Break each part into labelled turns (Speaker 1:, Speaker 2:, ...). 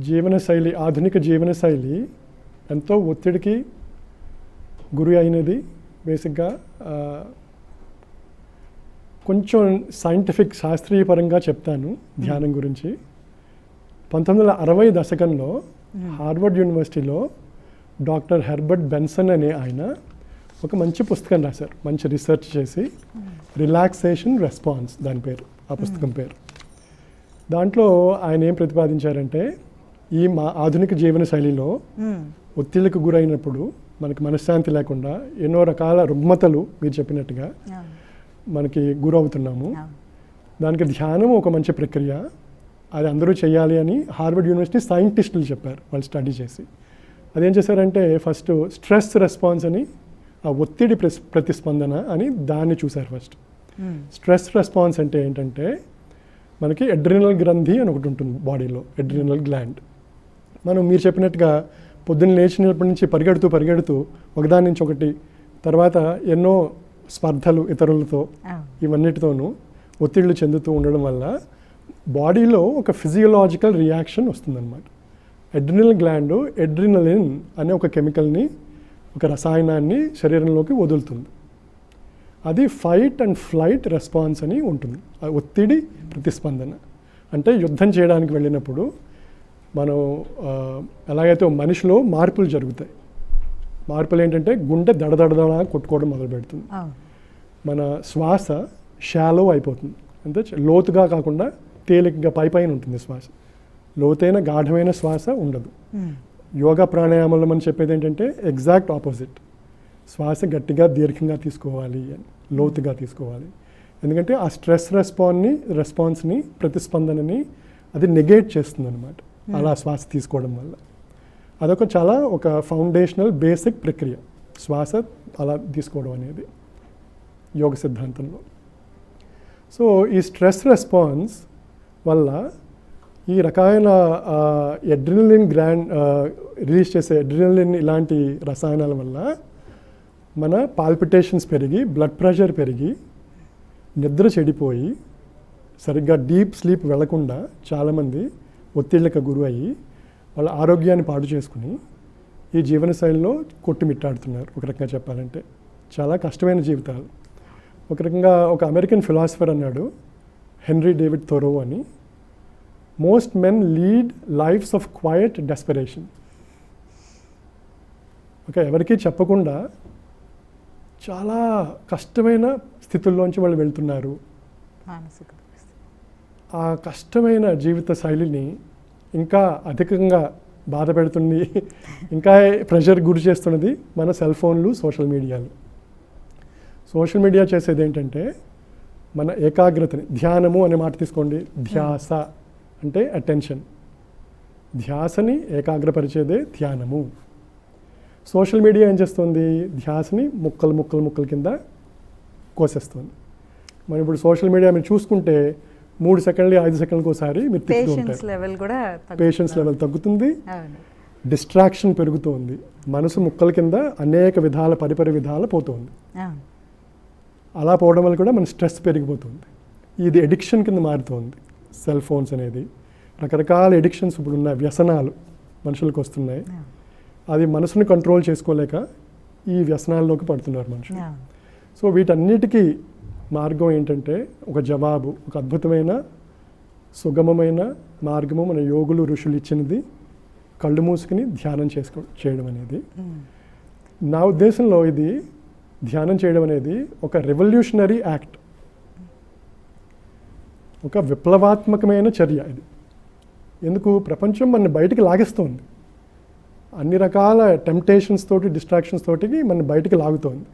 Speaker 1: జీవనశైలి ఆధునిక జీవనశైలి ఎంతో ఒత్తిడికి గురి అయినది. బేసిక్గా కొంచెం సైంటిఫిక్ శాస్త్రీయపరంగా చెప్తాను ధ్యానం గురించి. పంతొమ్మిది వందల అరవై దశకంలో హార్వర్డ్ యూనివర్సిటీలో డాక్టర్ హెర్బర్ట్ బెన్సన్ అనే ఆయన ఒక మంచి పుస్తకం రాశారు. మంచి రీసెర్చ్ చేసి రిలాక్సేషన్ రెస్పాన్స్ దాని పేరు ఆ పుస్తకం పేరు. దాంట్లో ఆయన ఏం ప్రతిపాదించారంటే ఈ మా ఆధునిక జీవన శైలిలో. ఒత్తిళ్ళకు గురైనప్పుడు మనకి మనశ్శాంతి లేకుండా ఎన్నో రకాల రుగ్మతలు మీరు చెప్పినట్టుగా. మనకి గురవుతున్నాము. దానికి ధ్యానం ఒక మంచి ప్రక్రియ అది అందరూ చేయాలి అని హార్వర్డ్ యూనివర్సిటీ సైంటిస్టులు చెప్పారు వాళ్ళు స్టడీ చేసి అదేం చేశారంటే ఫస్ట్ స్ట్రెస్ రెస్పాన్స్ అని ఆ ఒత్తిడి ప్రతిస్పందన అని దాన్ని చూశారు ఫస్ట్. స్ట్రెస్ రెస్పాన్స్ అంటే ఏంటంటే మనకి ఎడ్రినల్ గ్రంథి అని ఒకటి ఉంటుంది బాడీలో ఎడ్రినల్ గ్లాండ్ మనం మీరు చెప్పినట్టుగా పొద్దున్న లేచినప్పటి నుంచి పరిగెడుతూ పరిగెడుతూ ఒకదాని నుంచి ఒకటి తర్వాత ఎన్నో స్పర్ధలు ఇతరులతో. ఇవన్నిటితోనూ ఒత్తిళ్ళు చెందుతూ ఉండడం వల్ల బాడీలో ఒక ఫిజియలాజికల్ రియాక్షన్ వస్తుందన్నమాట. ఎడ్రినల్ గ్లాండ్ ఎడ్రినలిన్ అనే ఒక కెమికల్ని ఒక రసాయనాన్ని శరీరంలోకి వదులుతుంది. అది ఫైట్ అండ్ ఫ్లైట్ రెస్పాన్స్ అని ఉంటుంది. ఒత్తిడి ప్రతిస్పందన. అంటే యుద్ధం చేయడానికి వెళ్ళినప్పుడు మనం ఎలాగైతే మనిషిలో మార్పులు జరుగుతాయి మార్పులు ఏంటంటే గుండె దడదడదడ కొట్టుకోవడం మొదలు పెడుతుంది మన శ్వాస షాలో అయిపోతుంది అంటే లోతుగా కాకుండా తేలికగా పై పైన ఉంటుంది శ్వాస లోతైన గాఢమైన శ్వాస ఉండదు యోగా ప్రాణాయామంలో మనం చెప్పేది ఏంటంటే ఎగ్జాక్ట్ ఆపోజిట్ శ్వాస గట్టిగా దీర్ఘంగా తీసుకోవాలి అని లోతుగా తీసుకోవాలి ఎందుకంటే ఆ స్ట్రెస్ రెస్పాన్ని రెస్పాన్స్ని ప్రతిస్పందనని అది నెగేట్ చేస్తుంది అనమాట Hmm. అలా శ్వాస తీసుకోవడం వల్ల. అదొక చాలా ఒక ఫౌండేషనల్ బేసిక్ ప్రక్రియ. శ్వాస అలా తీసుకోవడం అనేది యోగ సిద్ధాంతంలో. సో ఈ స్ట్రెస్ రెస్పాన్స్ వల్ల ఈ రకమైన ఎడ్రినలిన్ గ్రాండ్ రిలీజ్ చేసే ఎడ్రినలిన్ ఇలాంటి రసాయనాల వల్ల మన పాల్పిటేషన్స్ పెరిగి బ్లడ్ ప్రెషర్ పెరిగి నిద్ర చెడిపోయి సరిగ్గా డీప్ స్లీప్ వెళ్ళకుండా చాలామంది ఒత్తిళ్ళకి గురి అయ్యి వాళ్ళ ఆరోగ్యాన్ని పాడు చేసుకుని ఈ జీవనశైలిలో కొట్టుమిట్టాడుతున్నారు. ఒక రకంగా చెప్పాలంటే చాలా కష్టమైన జీవితాలు. ఒక రకంగా ఒక అమెరికన్ ఫిలాసఫర్ అన్నాడు హెన్రీ డేవిడ్ థొరో అని most men lead lives of quiet desperation okay ఎవరికీ చెప్పకుండా చాలా కష్టమైన స్థితుల్లోంచి వాళ్ళు వెళ్తున్నారు.
Speaker 2: మానసిక
Speaker 1: ఆ కష్టమైన జీవిత శైలిని ఇంకా అధికంగా బాధ పెడుతుంది. ఇంకా ప్రెషర్ గురి చేస్తున్నది మన సెల్ ఫోన్లు సోషల్ మీడియాలు. సోషల్ మీడియా చేసేది ఏంటంటే మన ఏకాగ్రతని ధ్యానము అనే మాట తీసుకోండి. ధ్యాస అంటే అటెన్షన్. ధ్యాసని ఏకాగ్రపరిచేదే ధ్యానము. సోషల్ మీడియా ఏం చేస్తుంది? ధ్యాసని ముక్కలు ముక్కలు ముక్కల కింద కోసేస్తుంది. మనం ఇప్పుడు సోషల్ మీడియా మీరు చూసుకుంటే మూడు సెకండ్లు ఐదు సెకండ్లకు ఒకసారి మీరు
Speaker 2: పేషెన్స్ లెవెల్ కూడా తగ్గుతుంది.
Speaker 1: పేషెన్స్ లెవెల్ తగ్గుతుంది. డిస్ట్రాక్షన్ పెరుగుతోంది మనసు ముక్కల కింద అనేక విధాల పరిపరి విధాల పోతుంది అలా పోవడం వల్ల కూడా మన స్ట్రెస్ పెరిగిపోతుంది. ఇది ఎడిక్షన్ కింద మారుతోంది సెల్ ఫోన్స్ అనేది. రకరకాల ఎడిక్షన్స్ ఇప్పుడు ఉన్న వ్యసనాలు మనుషులకు వస్తున్నాయి. అది మనసుని కంట్రోల్ చేసుకోలేక ఈ వ్యసనాల్లోకి పడుతున్నారు మనుషులు. సో వీటన్నిటికీ మార్గం ఏంటంటే ఒక జవాబు ఒక అద్భుతమైన సుగమమైన మార్గము మన యోగులు ఋషులు ఇచ్చినది కళ్ళు మూసుకుని ధ్యానం చేసుకో చేయడం అనేది. నా ఉద్దేశంలో ఇది ధ్యానం చేయడం అనేది ఒక రెవల్యూషనరీ యాక్ట్ ఒక విప్లవాత్మకమైన చర్య ఇది. ఎందుకు? ప్రపంచం మన బయటికి లాగేస్తోంది. అన్ని రకాల టెంప్టేషన్స్ తోటి డిస్ట్రాక్షన్స్ తోటి మన బయటికి లాగుతోంది.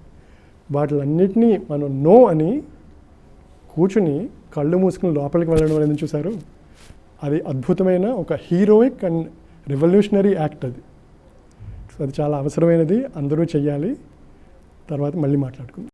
Speaker 1: వాటిలన్నిటినీ మనం నో అని కూర్చుని కళ్ళు మూసుకుని లోపలికి వెళ్ళడం అనేది చూశారు. అది అద్భుతమైన ఒక హీరోయిక్ అండ్ రెవల్యూషనరీ యాక్ట్ అది. సో అది చాలా అవసరమైనది. అందరూ చెయ్యాలి. తర్వాత మళ్ళీ మాట్లాడుకుందాం.